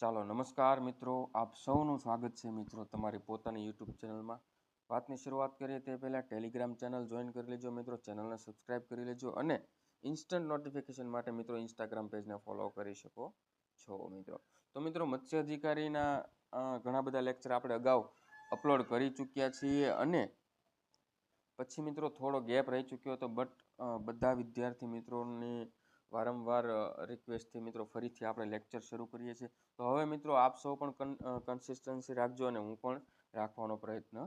ચાલો નમસ્કાર મિત્રો, આપ સૌનું સ્વાગત છે મિત્રો તમારી પોતાની યુટ્યુબ ચેનલમાં. વાતની શરૂઆત કરીએ તે પહેલાં ટેલિગ્રામ ચેનલ જોઈન કરી લેજો મિત્રો, ચેનલને સબસ્ક્રાઇબ કરી લેજો અને ઇન્સ્ટન્ટ નોટિફિકેશન માટે મિત્રો ઇન્સ્ટાગ્રામ પેજને ફોલો કરી શકો છો મિત્રો. તો મિત્રો મત્સ્ય અધિકારીના ઘણા બધા લેક્ચર આપણે અગાઉ અપલોડ કરી ચૂક્યા છીએ અને પછી મિત્રો થોડો ગેપ રહી ચૂક્યો હતો બટ બધા વિદ્યાર્થી મિત્રોની વારંવાર રિક્વેસ્ટથી મિત્રો ફરીથી આપણે લેક્ચર શરૂ કરીએ છીએ. તો હવે મિત્રો આપ સૌ પણ કન્સિસ્ટન્સી રાખજો અને હું પણ રાખવાનો પ્રયત્ન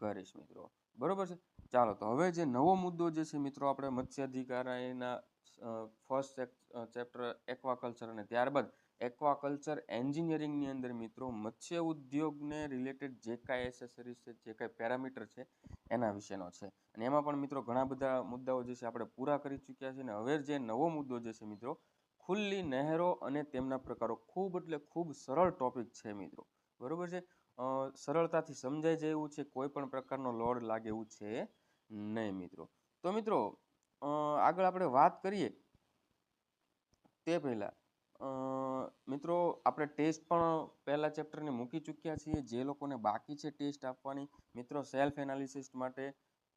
કરીશ મિત્રો. બરોબર છે? ચાલો, તો હવે જે નવો મુદ્દો જે છે મિત્રો આપણે મત્સ્ય અધિકારીના ફર્સ્ટ ચેપ્ટર એક્વાકલ્ચર અને ત્યારબાદ એક્વાકલ્ચર એન્જિનિયરિંગની અંદર મિત્રો, મત્સ્ય ઉદ્યોગને રિલેટેડ જે કાંઈ એસેસરીઝ છે, જે કાંઈ પેરામીટર છે, એના વિશેનો છે. અને એમાં પણ મિત્રો ઘણા બધા મુદ્દાઓ જે છે આપણે પૂરા કરી ચૂક્યા છે અને હવે જે નવો મુદ્દો જે છે મિત્રો, ખુલ્લી નહેરો અને તેમના પ્રકારો. ખૂબ એટલે ખૂબ સરળ ટોપિક છે મિત્રો. બરોબર છે? સરળતાથી સમજાઈ જાય એવું છે, કોઈ પણ પ્રકારનો લોડ લાગે એવું છે નહીં મિત્રો. તો મિત્રો આગળ આપણે વાત કરીએ. તે પહેલાં મિત્રો, આપણે ટેસ્ટ પણ પહેલાં ચેપ્ટરને મૂકી ચૂક્યા છીએ. જે લોકોને બાકી છે ટેસ્ટ આપવાની, મિત્રો, સેલ્ફ એનાલિસિસ માટે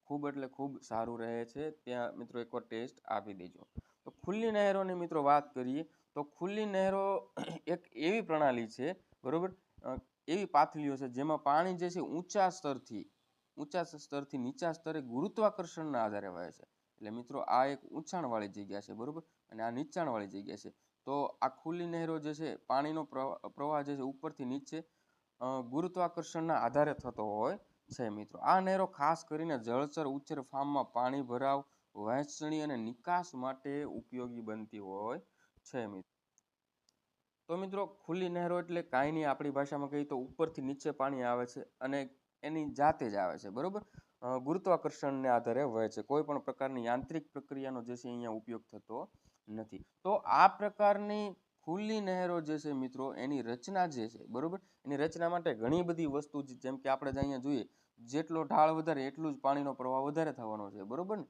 ખૂબ એટલે ખૂબ સારું રહે છે. ત્યાં, મિત્રો, એકવાર ટેસ્ટ આપી દેજો. તો ખુલ્લી નહેરોની, મિત્રો, વાત કરીએ, તો ખુલ્લી નહેરો એક એવી પ્રણાલી છે, બરાબર? એવી પાથલીઓ છે જેમાં પાણી જે છે ઊંચા સ્તરથી ઊંચા સ્તરથી નીચા સ્તરે ગુરુત્વાકર્ષણના આધારે વહે છે. એટલે, મિત્રો, આ એક ઊંચાણવાળી જગ્યા છે, બરાબર? અને આ નીચાણવાળી જગ્યા છે. તો આ ખુલ્લી નહેરો જે છે, પાણીનો પ્રવા- પ્રવાહ જે છે, ઉપરથી નીચે ગુરુત્વાકર્ષણના આધારે થતો હોય છે મિત્રો. આ નહેરો ખાસ કરીને જળચર ઉચ્ચર ફાર્મમાં પાણી ભરાવ, વહેંચણી અને નિકાસ માટે ઉપયોગી બનતી હોય છે મિત્રો તો મિત્રો ખુલ્લી નહેરો એટલે કાંઈ નહીં, આપણી ભાષામાં કહીએ તો ઉપરથી નીચે પાણી આવે છે અને એની જાતે જ આવે છે, બરાબર? ગુરુત્વાકર્ષણને આધારે વહે છે. કોઈ પણ પ્રકારની યાંત્રિક પ્રક્રિયાનો જે છે, અહીંયા ઉપયોગ થતો નથી. તો આ પ્રકારની ખુલ્લી નહેરો જે છે મિત્રો, એની રચના જે છે, બરોબર? એની રચના માટે ઘણી બધી વસ્તુ જેમ કે આપણે અહીંયા જોઈએ, જેટલો ઢાળ વધારે, એટલું જ પાણીનો પ્રવાહ વધારે થવાનો છે, બરોબર ને?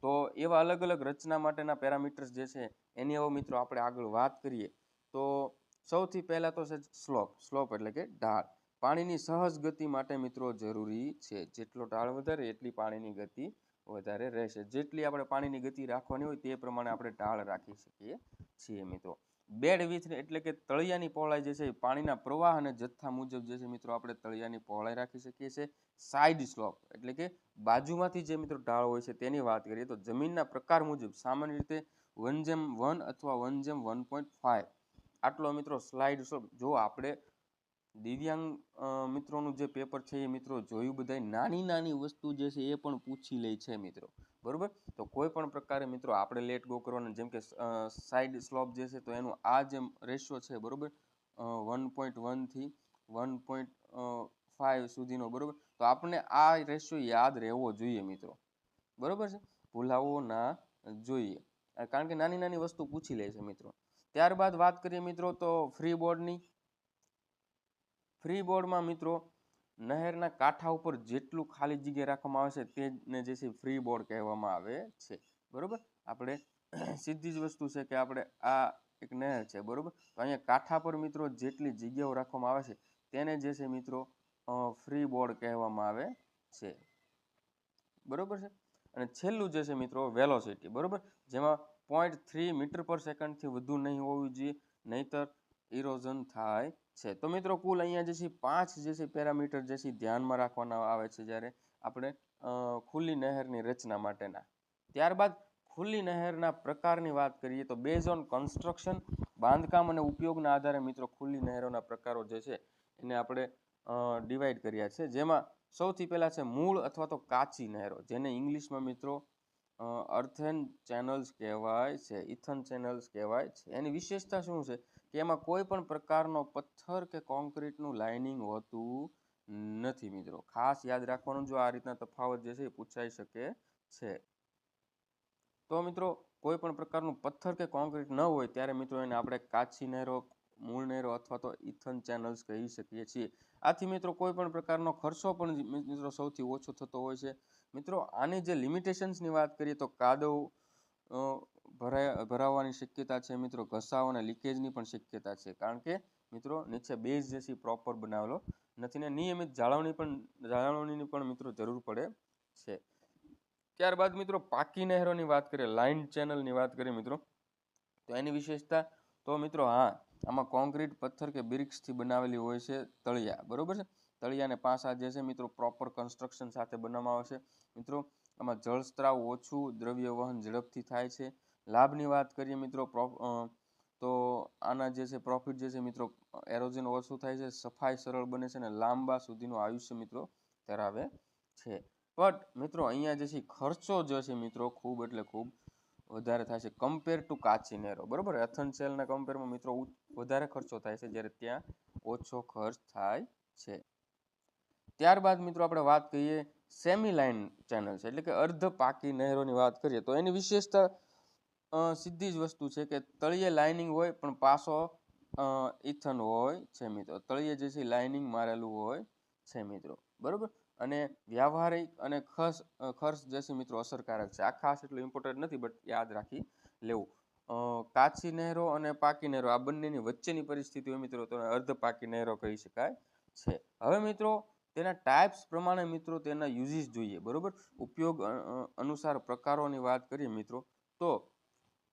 તો એવા અલગ અલગ રચના માટેના પેરામીટર્સ જે છે, એની હવે મિત્રો આપણે આગળ વાત કરીએ. તો સૌથી પહેલાં તો છે સ્લોપ સ્લોપ એટલે કે ઢાળ. પાણીની સહજ ગતિ માટે મિત્રો જરૂરી છે. જેટલો ઢાળ વધારે, એટલી પાણીની ગતિ વધારે રહેશે. જેટલી આપણે પાણીની ગતિ રાખવાની હોય તે પ્રમાણે આપણે ઢાળ રાખી શકીએ છીએ મિત્રો. બેડ વિથ એટલે કે તળિયાની પહોળાઈ જે છે પાણીના પ્રવાહ અને જથ્થા મુજબ જે છે મિત્રો આપણે તળિયાની પહોળાઈ રાખી શકીએ છીએ. સાઇડ સ્લોપ એટલે કે બાજુમાંથી જે મિત્રો ઢાળ હોય છે તેની વાત કરીએ તો જમીનના પ્રકાર મુજબ સામાન્ય રીતે વન જેમ વન અથવા વન જેમ વન પોઈન્ટ ફાઇવ આટલો મિત્રો સ્લાઇડ સ્લોપ જો આપણે દિવ્યાંગ મિત્રોનું જે પેપર છે એ મિત્રો જોયું બધાય. નાની નાની વસ્તુ જે છે એ પણ પૂછી લે છે મિત્રો. બરાબર? તો કોઈ પણ પ્રકારે મિત્રો આપણે લેટ ગો કરવાનું, જેમ કે સાઈડ સ્લોપ જે છે તો એનું આ જે રેશિયો છે, બરાબર? વન પોઈન્ટ વનથી વન પોઈન્ટ ફાઇવ સુધીનો, બરાબર? તો આપણને આ રેશિયો યાદ રહેવો જોઈએ મિત્રો. બરાબર છે? ભૂલાવો ના જોઈએ. કારણ કે નાની નાની વસ્તુ પૂછી લે છે મિત્રો. ત્યારબાદ વાત કરીએ મિત્રો તો ફ્રી બોર્ડની ફ્રી બોર્ડમાં મિત્રો, નહેરના કાંઠા ઉપર જેટલું ખાલી જગ્યા રાખવામાં આવે છે તેને જે છે ફ્રી બોર્ડ કહેવામાં આવે છે. બરાબર? આપણે સીધી જ વસ્તુ છે કે આપણે આ એક નહેર છે, બરાબર? તો અહીંયા કાંઠા પર મિત્રો જેટલી જગ્યાઓ રાખવામાં આવે છે તેને જે છે મિત્રો ફ્રી બોર્ડ કહેવામાં આવે છે. બરાબર છે? અને છેલ્લું જે છે મિત્રો, વેલોસિટી, બરાબર? જેમાં પોઈન્ટ થ્રી મીટર પર સેકન્ડથી વધુ નહીં હોવી જોઈએ, નહીતર ઇરોઝન થાય છે. તો મિત્રો, કુલ અહીંયા જે છે પાંચ જે છે પેરામીટર જે છે ધ્યાનમાં રાખવાના આવે છે જ્યારે આપણે ખુલ્લી નહેરની રચના માટેના. ત્યારબાદ ખુલ્લી નહેરના પ્રકારની વાત કરીએ તો બેઝ ઓન કન્સ્ટ્રક્શન બાંધકામ અને ઉપયોગના આધારે મિત્રો ખુલ્લી નહેરોના પ્રકારો જે છે એને આપણે ડિવાઈડ કર્યા છે. જેમાં સૌથી પહેલાં છે મૂળ અથવા તો કાચી નહેરો, જેને ઇંગ્લિશમાં મિત્રો અર્થેન ચેનલ્સ કહેવાય છે, ઇથન ચેનલ્સ કહેવાય છે. એની વિશેષતા શું છે કે એમાં કોઈ પણ પ્રકારનો પથ્થર કે કોન્ક્રીટનું લાઇનિંગ હોતું નથી મિત્રો. ખાસ યાદ રાખવાનું જો આ રીતના તફાવત જે છે એ પૂછાઈ શકે છે. તો મિત્રો, કોઈ પણ પ્રકારનું પથ્થર કે કોન્ક્રીટ ન હોય ત્યારે મિત્રો એને આપણે કાચી નહેરો મૂળ નહેરો અથવા તો ઇથન ચેનલ્સ કહી શકીએ છીએ. આથી મિત્રો કોઈ પણ પ્રકારનો ખર્ચો પણ મિત્રો સૌથી ઓછો થતો હોય છે. મિત્રો, આની જે લિમિટેશન્સની વાત કરીએ તો કાદવ ભરાય ભરાવાની શક્યતા છે મિત્રો, ઘસાવ અને લીકેજની પણ શક્યતા છે. કારણ કે મિત્રો, નીચે બેઝ જે છે પ્રોપર બનાવેલો નથી ને નિયમિત જાળવણી પણ, જાળવણીની પણ મિત્રો જરૂર પડે છે. ત્યારબાદ મિત્રો, પાકી નહેરોની વાત કરીએ લાઇન ચેનલની વાત કરીએ મિત્રો, તો એની વિશેષતા તો મિત્રો, હા, આમાં કોન્ક્રીટ પથ્થર કે બ્રિક્સથી બનાવેલી હોય છે તળિયા, બરોબર છે? તળિયા અને પાસા જે છે મિત્રો પ્રોપર કન્સ્ટ્રક્શન સાથે બનાવવામાં આવે છે. મિત્રો, આમાં જળસ્ત્રાવ ઓછું દ્રવ્ય વહન ઝડપથી થાય છે. લાભની વાત કરીએ મિત્રો તો આના જે છે પ્રોફિટ જે છે મિત્રો એરોજન ઓછું થાય છે, સફાઈ સરળ બને છે અને લાંબા સુધીનું આયુષ્ય મિત્રો ધરાવે છે. બટ મિત્રો, અહીંયા જે છે ખર્ચો જે છે મિત્રો, ખૂબ એટલે ખૂબ વધારે થાય છે કમ્પેર ટુ કાચી નહેરો બરાબર એથન સેલના કમ્પેરમાં મિત્રો વધારે ખર્ચો થાય છે જ્યારે ત્યાં ઓછો ખર્ચ થાય છે. ત્યારબાદ મિત્રો આપણે વાત કરીએ સેમી લાઇન ચેનલ છે, એટલે કે અર્ધ પાકી નહેરોની વાત કરીએ તો એની વિશેષતા સીધી જ વસ્તુ છે કે તળિયે લાઇનિંગ હોય પણ પાસો ઇથન હોય છે મિત્રો. તળિયે જે છે લાઇનિંગ મારેલું હોય છે મિત્રો. બરાબર? અને વ્યવહારિક અને ખર્ચ ખર્ચ જે છે મિત્રો અસરકારક છે. આ ખાસ એટલું ઇમ્પોર્ટન્ટ નથી બટ યાદ રાખી લેવું. કાચી નહેરો અને પાકી નહેરો આ બંનેની વચ્ચેની પરિસ્થિતિ હોય મિત્રો તો અર્ધ પાકી નહેરો કહી શકાય છે. હવે મિત્રો તેના ટાઈપ્સ પ્રમાણે મિત્રો તેના યુઝીસ જોઈએ, બરોબર? ઉપયોગ અનુસાર પ્રકારોની વાત કરીએ મિત્રો, તો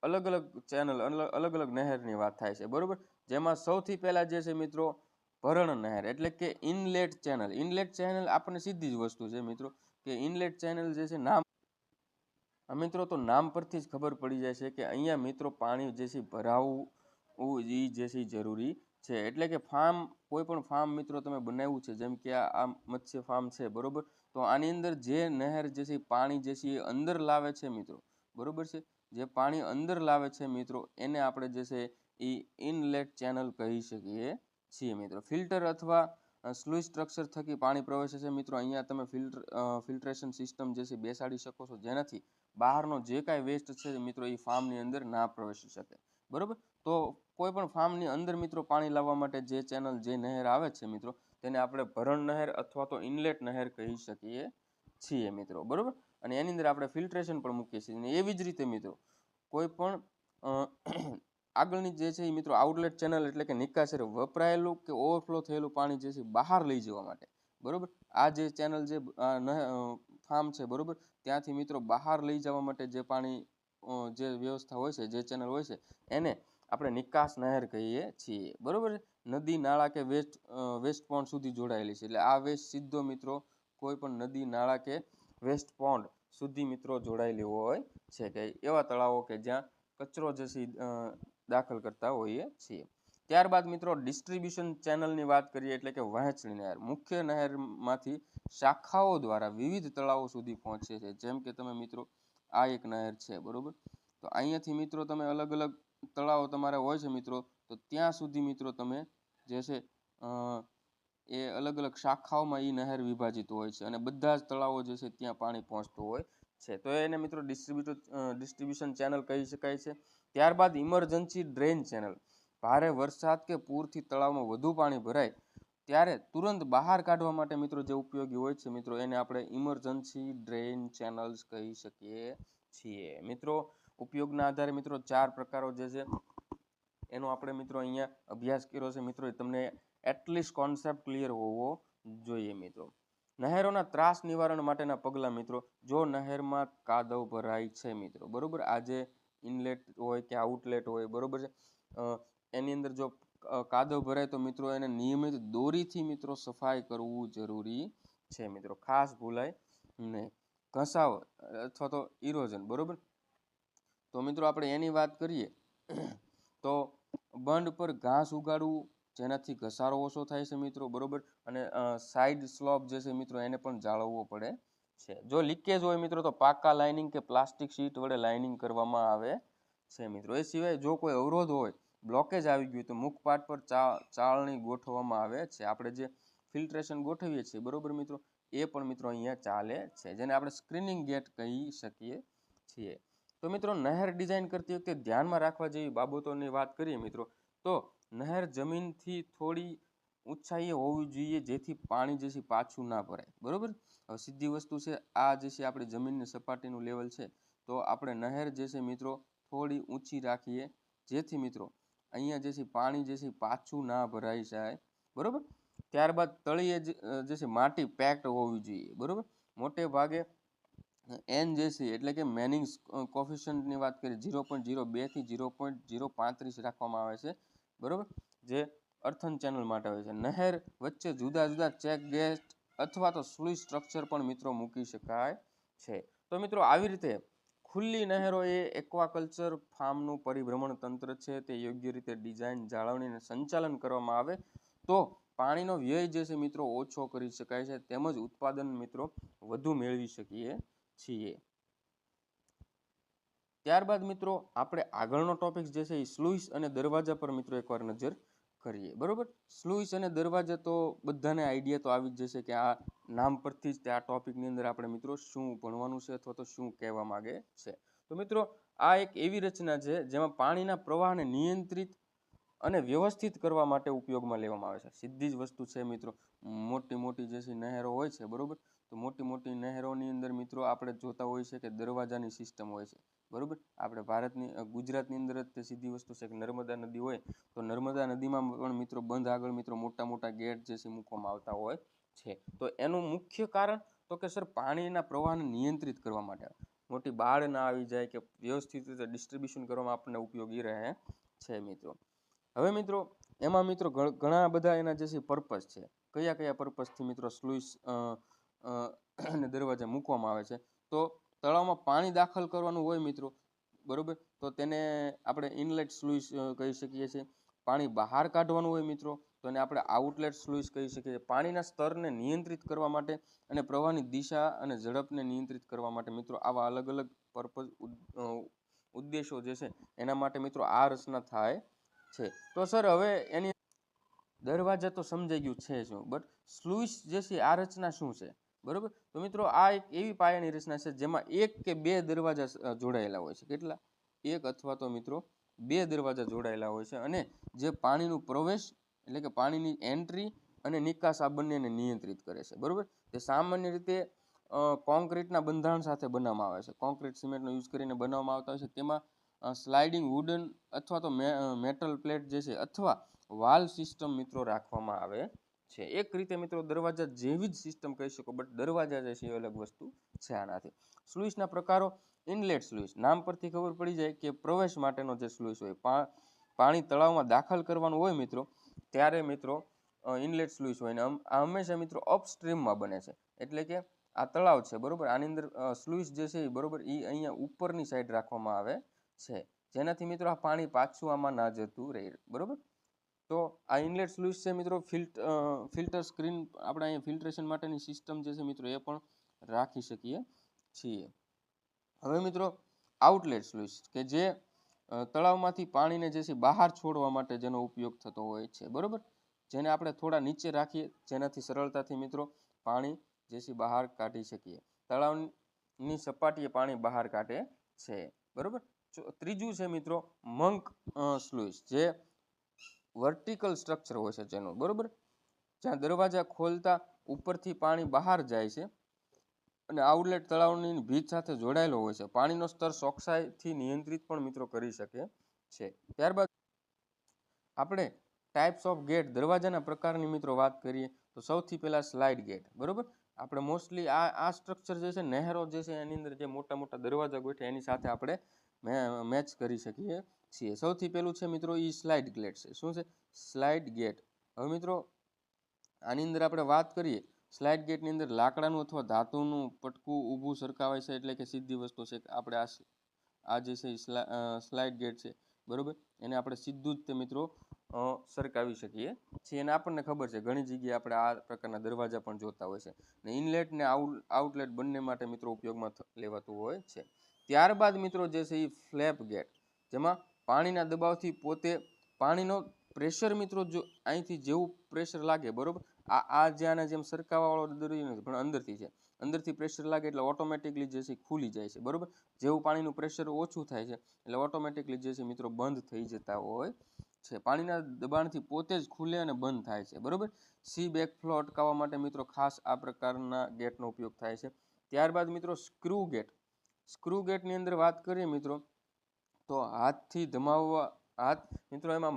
અલગ અલગ ચેનલ અલગ અલગ નહેરની વાત થાય છે, બરોબર? જેમાં સૌથી પહેલાં જે છે મિત્રો, ભરણ નહેર, એટલે કે ઇનલેટ ચેનલ ઇનલેટ ચેનલ આપણને સીધી જ વસ્તુ છે મિત્રો, કે ઇનલેટ ચેનલ જે છે નામ મિત્રો તો નામ પરથી જ ખબર પડી જાય છે કે અહીંયા મિત્રો પાણી જે છે ભરાવવું એ જે છે જરૂરી છે. એટલે કે ફાર્મ કોઈ પણ ફાર્મ મિત્રો તમે બનાવ્યું છે, જેમ કે આ મત્સ્ય ફાર્મ છે, બરોબર? તો આની અંદર જે નહેર જે છે, પાણી જે છે, એ અંદર લાવે છે મિત્રો. બરોબર છે? જે પાણી અંદર લાવે છે મિત્રો, એને આપણે જે છે, એ ઇનલેટ ચેનલ કહી શકીએ છીએ મિત્રો. ફિલ્ટર અથવા સ્લુઇસ સ્ટ્રક્ચર થકી પાણી પ્રવેશે છે મિત્રો. અહીંયા તમે ફિલ્ટર ફિલ્ટ્રેશન સિસ્ટમ જે છે, બેસાડી શકો છો. જેનાથી બહારનો જે કાંઈ વેસ્ટ છે મિત્રો, એ ફાર્મની અંદર ના પ્રવેશી શકે. બરોબર? તો કોઈ પણ ફાર્મની અંદર મિત્રો પાણી લાવવા માટે જે ચેનલ જે નહેર આવે છે મિત્રો, તેને આપણે ભરણ નહેર અથવા તો ઇનલેટ નહેર કહી શકીએ છીએ મિત્રો, બરાબર? અને એની અંદર આપણે ફિલ્ટ્રેશન પણ મૂકીએ છીએ. અને એવી જ રીતે મિત્રો કોઈ પણ આગળની જે છે એ મિત્રો આઉટલેટ ચેનલ એટલે કે નિકાસ વપરાયેલું કે ઓવરફ્લો થયેલું પાણી જે છે બહાર લઈ જવા માટે, બરાબર? આ જે ચેનલ જે ફાર્મ છે, બરાબર? ત્યાંથી મિત્રો બહાર લઈ જવા માટે જે પાણી જે વ્યવસ્થા હોય છે, જે ચેનલ હોય છે, એને આપણે નિકાસ નહેર કહીએ છીએ. બરાબર? નદી, નાળા કે વેસ્ટ વેસ્ટ પોન્ડ સુધી જોડાયેલી છે. એટલે આ વેસ્ટ સીધો મિત્રો કોઈ પણ નદી, નાળા કે વેસ્ટ પોન્ડ સુધી મિત્રો જોડાયેલી હોય છે કે એવા તળાવો કે જ્યાં કચરો જશી દાખલ કરતા હોઈએ છીએ. ત્યારબાદ મિત્રો ડિસ્ટ્રીબ્યુશન ચેનલની વાત કરીએ એટલે કે વહેંચણી નહેર. મુખ્ય નહેરમાંથી શાખાઓ દ્વારા વિવિધ તળાવો સુધી પહોંચે છે. જેમ કે તમે મિત્રો આ એક નહેર છે. બરાબર? તો અહીંયાથી મિત્રો તમે અલગ અલગ તળાવો તમારે હોય છે મિત્રો, તો ત્યાં સુધી મિત્રો તમે જે છે એ અલગ અલગ શાખાઓમાં એ નહેર વિભાજિત હોય છે અને બધા જ તળાવો જે છે ત્યાં પાણી પહોંચતું હોય છે. તો એને મિત્રો ડિસ્ટ્રીબ્યુટર ડિસ્ટ્રીબ્યુશન ચેનલ કહી શકાય છે. ત્યારબાદ ઇમરજન્સી ડ્રેન ચેનલ ભારે વરસાદ કે પૂરથી તળાવમાં વધુ પાણી ભરાય, ત્યારે તુરંત બહાર કાઢવા માટે મિત્રો જે ઉપયોગી હોય છે મિત્રો, એને આપણે ઇમરજન્સી ડ્રેન ચેનલ્સ કહી શકીએ છીએ. મિત્રો ઉપયોગના આધારે મિત્રો ચાર પ્રકારો જે છે, એનો આપણે મિત્રો અહીંયા અભ્યાસ કર્યો છે. મિત્રો તમને એટલીસ્ટ કોન્સેપ્ટ ક્લિયર હોવો જોઈએ મિત્રો. નહેરોના ત્રાસ નિવારણ માટેના પગલાં મિત્રો, જો નહેરમાં કાદવ ભરાય છે મિત્રો, બરોબર? આજે ઇનલેટ હોય કે આઉટલેટ હોય, બરોબર છે? એની અંદર જો કાદવ ભરાય તો મિત્રો એને નિયમિત દોરીથી મિત્રો સફાઈ કરવું જરૂરી છે મિત્રો. ખાસ ભૂલાય નહીં. ઘસાવ અથવા તો ઇરોઝન બરોબર? તો મિત્રો આપણે એની વાત કરીએ, તો બંડ પર ઘાસ ઉગાડવું જેનાથી ઘસારો ઓછો થાય છે મિત્રો, બરોબર? અને સાઈડ સ્લોપ જે છે મિત્રો, એને પણ જાળવવો પડે છે. જો લીકેજ હોય મિત્રો, તો પાકા લાઇનિંગ કે પ્લાસ્ટિક શીટ વડે લાઇનિંગ કરવામાં આવે છે મિત્રો. એ સિવાય જો કોઈ અવરોધ હોય બ્લોકેજ આવી ગયું તો મુખપાટ પર ચાળણી ગોઠવવામાં આવે છે. આપણે જે ફિલ્ટ્રેશન ગોઠવીએ છીએ, બરોબર મિત્રો? એ પણ મિત્રો અહીંયા ચાલે છે, જેને આપણે સ્ક્રીનિંગ ગેટ કહી શકીએ છીએ. તો મિત્રો નહેર ડિઝાઇન કરતી વખતે ધ્યાનમાં રાખવા જેવી બાબતોની વાત કરીએ મિત્રો, તો નહેર જમીનથી થોડી ઊંચાઈએ હોવી જોઈએ જેથી પાણી જે છે પાછું ના ભરાય, બરાબર? હવે સીધી વસ્તુ છે, આ જે છે આપણી જમીનની સપાટીનું લેવલ છે, તો આપણે નહેર જે છે મિત્રો થોડી ઊંચી રાખીએ, જેથી મિત્રો અહીંયા જે છે પાણી જે છે પાછું ના ભરાઈ જાય, બરાબર? ત્યારબાદ તળિયે જ છે માટી પેક્ડ હોવી જોઈએ, બરાબર? મોટે ભાગે એન છે એટલે કે મેનિંગ્સ કોફિશિયન્ટની વાત કરીએ, ઝીરો પોઈન્ટ ઝીરો બેથી ઝીરો પોઈન્ટ ઝીરો પાંત્રીસ રાખવામાં આવે છે. બરાબર? જે અર્થન ચેનલ માટે હોય છે. નહેર વચ્ચે જુદા જુદા ચેક ગેસ્ટ અથવા તો સ્લુઈ સ્ટ્રક્ચર પણ મિત્રો મૂકી શકાય છે. તો મિત્રો, આવી રીતે ખુલ્લી નહેરો એ એક્વાકલ્ચર ફાર્મનું પરિભ્રમણ તંત્ર છે. તે યોગ્ય રીતે ડિઝાઇન, જાળવણી સંચાલન કરવામાં આવે. તો પાણીનો વ્યય જે છે મિત્રો, ઓછો કરી શકાય છે. તેમજ ઉત્પાદન મિત્રો, વધુ મેળવી શકીએ છીએ. ત્યારબાદ મિત્રો, આપણે આગળનો ટોપિક જે છે એ સ્લુઇસ અને દરવાજા પર મિત્રો એકવાર નજર કરીએ. બરોબર? સ્લુઇસ અને દરવાજા તો બધાને આઈડિયા તો આવી જ જશે કે આ નામ પરથી જ તે આ ટોપિકની અંદર આપણે મિત્રો શું ભણવાનું છે અથવા તો શું કહેવા માંગે છે. તો મિત્રો, આ એક એવી રચના છે જેમાં પાણીના પ્રવાહને નિયંત્રિત અને વ્યવસ્થિત કરવા માટે ઉપયોગમાં લેવામાં આવે છે. સીધી જ વસ્તુ છે મિત્રો. મોટી મોટી જે છે નહેરો હોય છે. બરોબર? તો મોટી મોટી નહેરોની અંદર મિત્રો આપણે જોતા હોય છે કે દરવાજાની સિસ્ટમ હોય છે. બરાબર? આપણે ભારતની ગુજરાતની અંદર જ તે સીધી વસ્તુ છે કે નર્મદા નદી હોય, તો નર્મદા નદીમાં પણ મિત્રો બંધ આગળ મિત્રો મોટા મોટા ગેટ જે છે મૂકવામાં આવતા હોય છે. તો એનું મુખ્ય કારણ તો કે સર પાણીના પ્રવાહને નિયંત્રિત કરવા માટે. મોટી બાળ ના આવી જાય કે વ્યવસ્થિત રીતે ડિસ્ટ્રીબ્યુશન કરવામાં આપણને ઉપયોગી રહે છે મિત્રો. હવે મિત્રો, એમાં મિત્રો ઘણા બધા એના જે છે પર્પસ છે. કયા કયા પર્પઝથી મિત્રો સ્લુઇસ અને દરવાજા મૂકવામાં આવે છે. તો તળાવમાં પાણી દાખલ કરવાનું હોય મિત્રો, બરાબર? તો તેને આપણે ઇનલેટ સ્લુઇસ કહી શકીએ છીએ. પાણી બહાર કાઢવાનું હોય મિત્રો, તો એને આપણે આઉટલેટ સ્લુઇસ કહી શકીએ. છીએ પાણીના સ્તરને નિયંત્રિત કરવા માટે અને પ્રવાહની દિશા અને ઝડપને નિયંત્રિત કરવા માટે મિત્રો, આવા અલગ અલગ પર્પઝ ઉદ્દેશો જે છે, એના માટે મિત્રો આ રચના થાય છે. તો સર, હવે એની દરવાજા તો સમજાઈ ગયું છે શું બટ સ્લુઇસ જે છે, આ રચના શું છે? બરોબર? તો મિત્રો આ એક એવી પાયાની રચના છે જેમાં એક કે બે દરવાજા જોડાયેલા હોય છે. કેટલા? એક અથવા તો મિત્રો બે દરવાજા જોડાયેલા હોય છે અને જે પાણીનું પ્રવેશ એટલે કે પાણીની એન્ટ્રી અને નિકાસ આ બંનેને નિયંત્રિત કરે છે. બરોબર? તે સામાન્ય રીતે કોન્ક્રીટના બંધારણ સાથે બનાવવામાં આવે છે. કોન્ક્રીટ સિમેન્ટનો યુઝ કરીને બનાવવામાં આવતા હોય છે. તેમાં સ્લાઇડિંગ વુડન અથવા તો મેટલ પ્લેટ જે છે અથવા વાલ સિસ્ટમ મિત્રો રાખવામાં આવે. છે. એક રીતે મિત્રો દરવાજા જેવી જ સિસ્ટમ કહી શકો બટ દરવાજા જે છે એ અલગ વસ્તુ છે આનાથી. સ્લુઇસના પ્રકારો ઇનલેટ સ્લુઇસ નામ પરથી ખબર પડી જાય કે પ્રવેશ માટેનો જે સ્લુઇસ હોય પાણી તળાવમાં દાખલ કરવાનું હોય મિત્રો, ત્યારે મિત્રો ઇનલેટ સ્લુઇસ હોય ને આ હંમેશા મિત્રો અપસ્ટ્રીમમાં બને છે. એટલે કે આ તળાવ છે, બરાબર? આની અંદર સ્લુઇસ જે છે એ, બરાબર? એ અહીંયા ઉપરની સાઈડ રાખવામાં આવે છે. જેનાથી મિત્રો આ પાણી પાછું આમાં ના જતું રહે, બરોબર? તો આ ઇનલેટ સ્લુઇસ છે મિત્રો ફિલ્ટ ફિલ્ટર સ્ક્રીન આપણે અહીંયા ફિલ્ટ્રેશન માટેની સિસ્ટમ જે છે મિત્રો, એ પણ રાખી શકીએ છીએ. હવે મિત્રો આઉટલેટ સ્લુઇસ કે જે તળાવમાંથી પાણીને જે છે બહાર છોડવા માટે જેનો ઉપયોગ થતો હોય છે, બરોબર? જેને આપણે થોડા નીચે રાખીએ, જેનાથી સરળતાથી મિત્રો પાણી જે છે બહાર કાઢી શકીએ. તળાવની સપાટીએ પાણી બહાર કાઢે છે, બરોબર? ત્રીજું છે મિત્રો મંક સ્લુઇસ જે વર્ટિકલ સ્ટ્રક્ચર હોય છે જેનું, બરાબર? જ્યાં દરવાજા ખોલતા ઉપરથી પાણી બહાર જાય છે અને આઉટલેટ તળાવની ભીત સાથે જોડાયેલો હોય છે. પાણીનો સ્તર ચોકસાઈથી નિયંત્રિત પણ મિત્રો કરી શકે છે. ત્યારબાદ આપણે ટાઈપ્સ ઓફ ગેટ દરવાજાના પ્રકારની મિત્રો વાત કરીએ તો સૌથી પહેલાં સ્લાઇડ ગેટ બરોબર? આપણે મોસ્ટલી આ આ સ્ટ્રક્ચર જે છે, નહેરો જે છે, એની અંદર જે મોટા મોટા દરવાજા ગોઠે, એની સાથે આપણે મેચ કરી શકીએ છીએ. સૌથી પહેલું છે મિત્રો એ સ્લાઇડ ગેટ છે. શું છે? સ્લાઇડ ગેટ હવે મિત્રો, આની અંદર આપણે વાત કરીએ. સ્લાઇડ ગેટની અંદર લાકડાનું અથવા ધાતુનું પટકું ઊભું સરખાવાય છે, એટલે કે સીધી વસ્તુ છે આપણે આ આ જે છે સ્લાઇડ ગેટ છે. બરાબર? એને આપણે સીધું જ તે મિત્રો સરકાવી શકીએ. છીએ અને આપણને ખબર છે, ઘણી જગ્યાએ આપણે આ પ્રકારના દરવાજા પણ જોતા હોય છે. ને ઇનલેટ ને આઉટ આઉટલેટ બંને માટે મિત્રો ઉપયોગમાં લેવાતું હોય છે. ત્યારબાદ મિત્રો જે છે એ ફ્લેપ ગેટ જેમાં પાણીના દબાવથી પોતે પાણીનો પ્રેશર મિત્રો જો અહીંથી જેવું પ્રેશર લાગે, બરોબર? આ આ જે આના જેમ સરકાવાવાળો દરિયો નથી, પણ અંદરથી છે. અંદરથી પ્રેશર લાગે એટલે ઓટોમેટિકલી જે છે ખુલી જાય છે, બરાબર? જેવું પાણીનું પ્રેશર ઓછું થાય છે, એટલે ઓટોમેટિકલી જે છે મિત્રો બંધ થઈ જતા હોય છે. પાણીના દબાણથી પોતે જ ખુલે અને બંધ થાય છે. બરોબર? સી બેકફ્લો અટકાવવા માટે મિત્રો ખાસ આ પ્રકારના ગેટનો ઉપયોગ થાય છે. ત્યારબાદ મિત્રો સ્ક્રૂ ગેટ. સ્ક્રૂ ગેટની અંદર વાત કરીએ મિત્રો, તો હાથથી ધમાવવા, હાથ, મિત્રો એમાં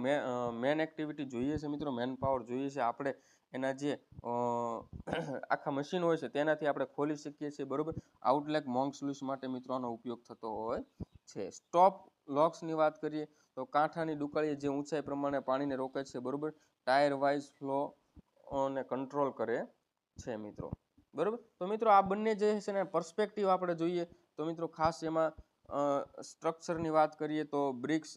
મેન એક્ટિવિટી જોઈએ છે મિત્રો મેન પાવર જોઈએ છે. આપણે એના જે આખા મશીન હોય છે તેનાથી આપણે ખોલી શકીએ છીએ, બરોબર? આઉટલેક મોંગ સ્લુસ માટે મિત્રો આનો ઉપયોગ થતો હોય છે. સ્ટોપ લોક્સની વાત કરીએ તો કાંઠાની ડુકાળીએ જે ઊંચાઈ પ્રમાણે પાણીને રોકે છે, બરાબર? ટાયર વાઇઝ ફ્લો ને કંટ્રોલ કરે છે મિત્રો. બરાબર? તો મિત્રો આ બંને જે છે ને પર્સપેક્ટિવ આપણે જોઈએ, તો મિત્રો ખાસ એમાં સ્ટ્રક્ચરની વાત કરીએ તો બ્રિક્સ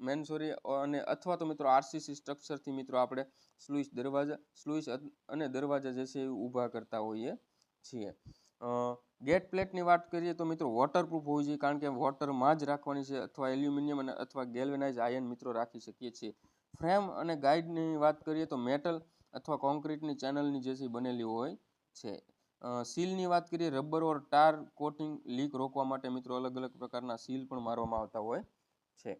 મેન્સોરી અને અથવા તો મિત્રો આરસીસી સ્ટ્રક્ચરથી મિત્રો આપણે સ્લુઇસ દરવાજા સ્લુઇસ અને દરવાજા જે છે એ ઊભા કરતા હોઈએ છીએ. ગેટ પ્લેટની વાત કરીએ તો મિત્રો વોટરપ્રૂફ હોવી જોઈએ, કારણ કે વોટરમાં જ રાખવાની છે અથવા એલ્યુમિનિયમ અને અથવા ગેલ્વેનાઇઝ આયન મિત્રો રાખી શકીએ છીએ. ફ્રેમ અને ગાઈડની વાત કરીએ તો મેટલ અથવા કોન્ક્રીટની ચેનલની જે છે બનેલી હોય છે. સીલની વાત કરીએ rubber or tar coating leak રોકવા માટે મિત્રો અલગ અલગ પ્રકારના સીલ પણ મારવામાં આવતા હોય છે.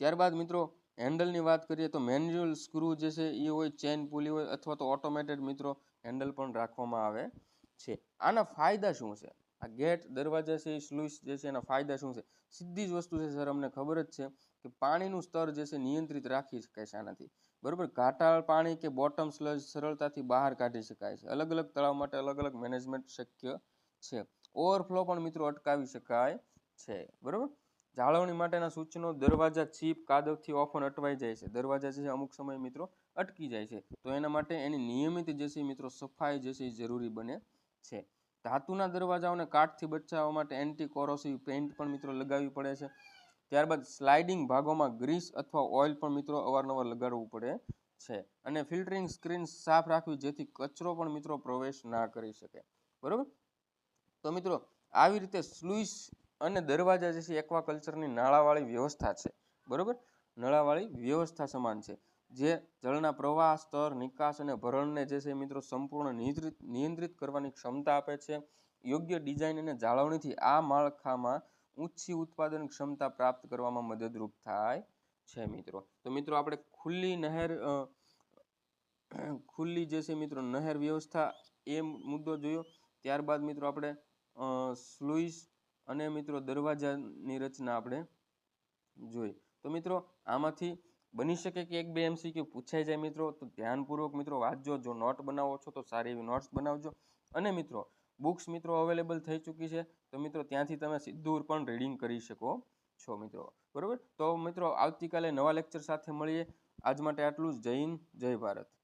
ત્યારબાદ મિત્રો હેન્ડલની વાત કરીએ તો મેન્યુઅલ સ્ક્રૂ જે છે એ હોય ચેન પુલી હોય અથવા તો ઓટોમેટેડ મિત્રો હેન્ડલ પણ રાખવામાં આવે છે. આના ફાયદા શું છે? આ ગેટ, દરવાજા છે એ સ્લુઇસ જે છે એના ફાયદા શું છે? સીધી જ વસ્તુ છે સર, અમને ખબર જ છે કે પાણીનું સ્તર જે છે નિયંત્રિત રાખી શકાય છે આનાથી. બરાબર? ઘાટાળ પાણી કે બોટમ સ્લજ સરળતાથી બહાર કાઢી શકાય છે. અલગ અલગ તળાવ માટે અલગ અલગ મેનેજમેન્ટ શક્ય છે. ઓવરફ્લો પણ મિત્રો અટકાવી શકાય છે. બરાબર? જાળવણી માટેના સૂચનો દરવાજા ચીપ કાદવથી ઓફન અટવાઈ જાય છે. દરવાજા જે છે અમુક સમય મિત્રો અટકી જાય છે. તો એના માટે એની નિયમિત જે છે મિત્રો સફાઈ જે છે એ જરૂરી બને છે. ધાતુના દરવાજાઓને કાટથી બચાવવા માટે એન્ટી પેઇન્ટ પણ મિત્રો લગાવવી પડે છે. ત્યારબાદ સ્લાઇડિંગ ભાગોમાં ગ્રીસ અથવા ઓઇલ પણ મિત્રો અવારનવાર લગાડવું પડે છે અને ફિલ્ટરિંગ સ્ક્રીન સાફ રાખવી જેથી કચરો પણ મિત્રો પ્રવેશ ના કરી શકે. બરોબર? તો મિત્રો, આવી રીતે સ્લુઇસ અને દરવાજા જે છે એક્વા નાળાવાળી વ્યવસ્થા છે. બરોબર? નળાવાળી વ્યવસ્થા સમાન છે. જે જળના પ્રવાહ, સ્તર, નિકાસ અને ભરણને જે છે મિત્રો સંપૂર્ણ નિયંત્રિત નિયંત્રિત કરવાની ક્ષમતા આપે છે. યોગ્ય ડિઝાઇન અને જાળવણીથી આ માળખામાં ઊંચી ઉત્પાદન ક્ષમતા પ્રાપ્ત કરવામાં મદદરૂપ થાય છે મિત્રો. તો મિત્રો આપણે ખુલ્લી નહેર ખુલ્લી જે છે મિત્રો નહેર વ્યવસ્થા એ મુદ્દો જોયો. ત્યારબાદ મિત્રો આપણે સ્લુઇસ અને મિત્રો દરવાજાની રચના આપણે જોઈ. તો મિત્રો આમાંથી બની શકે કે એક બે એમસીક્યુ પૂછાઈ જાય મિત્રો, તો ધ્યાનપૂર્વક મિત્રો વાંચજો. જો નોટ બનાવો છો, તો સારી એવી નોટ્સ બનાવજો. અને મિત્રો બુક્સ મિત્રો અવેલેબલ થઈ ચૂકી છે, તો મિત્રો ત્યાંથી તમે સીધું પણ રીડિંગ કરી શકો છો મિત્રો. બરાબર? તો મિત્રો, આવતીકાલે નવા લેક્ચર સાથે મળીએ. આજ માટે આટલું જ. જય હિન્દ, જય ભારત.